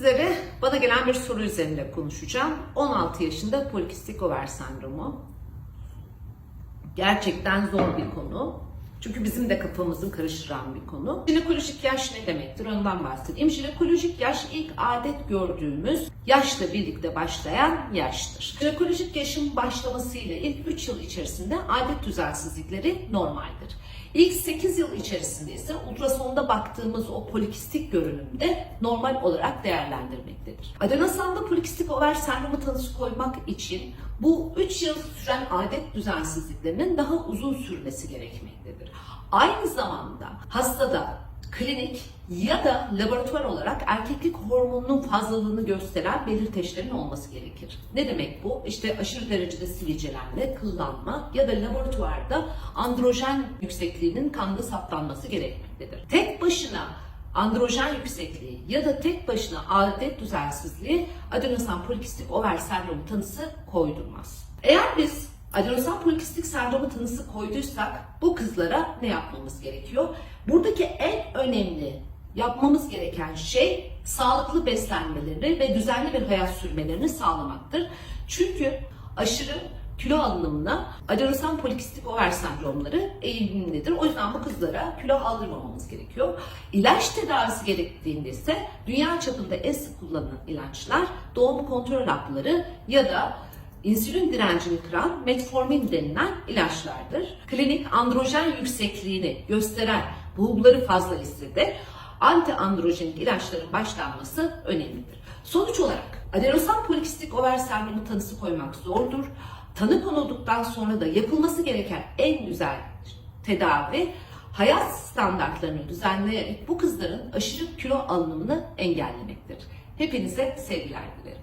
sizlere bana gelen bir soru üzerinde konuşacağım. 16 yaşında polikistik over sendromu. Gerçekten zor bir konu. Çünkü bizim de kafamızı karıştıran bir konu. Jinekolojik yaş ne demektir? Ondan bahsedeyim. Jinekolojik yaş ilk adet gördüğümüz yaşla birlikte başlayan yaştır. Jinekolojik yaşın başlamasıyla ilk 3 yıl içerisinde adet düzensizlikleri normaldir. İlk 8 yıl içerisinde ise ultrasonda baktığımız o polikistik görünümde normal olarak değerlendirmektedir. Adenosanda polikistik over sendromu tanısı koymak için bu 3 yıl süren adet düzensizliklerinin daha uzun sürmesi gerekmektedir. Aynı zamanda hastada klinik ya da laboratuvar olarak erkeklik hormonunun fazlalığını gösteren belirteçlerin olması gerekir. Ne demek bu? İşte aşırı derecede sivilcelenme, kıllanma ya da laboratuvarda androjen yüksekliğinin kanda saptanması gerekmektedir. Tek başına androjen yüksekliği ya da tek başına adet düzensizliği adenosan polikistik over sendromu tanısı koydurmaz. Eğer biz adenosan polikistik sendromu tanısı koyduysak bu kızlara ne yapmamız gerekiyor? Buradaki en önemli yapmamız gereken şey sağlıklı beslenmeleri ve düzenli bir hayat sürmelerini sağlamaktır. Çünkü aşırı kilo alınımına adenosan polikistik over sendromları eğilimlidir. O yüzden bu kızlara kilo aldırmamamız gerekiyor. İlaç tedavisi gerektiğinde ise dünya çapında en sık kullanılan ilaçlar doğum kontrol hapları ya da insülin direncini kıran metformin denilen ilaçlardır. Klinik androjen yüksekliğini gösteren bulguları fazla ise de anti androjenik ilaçların başlanması önemlidir. Sonuç olarak adenosan polikistik over sendromu tanısı koymak zordur. Tanı konulduktan sonra da yapılması gereken en güzel tedavi hayat standartlarını düzenleyerek bu kızların aşırı kilo alınımını engellemektir. Hepinize sevgiler dilerim.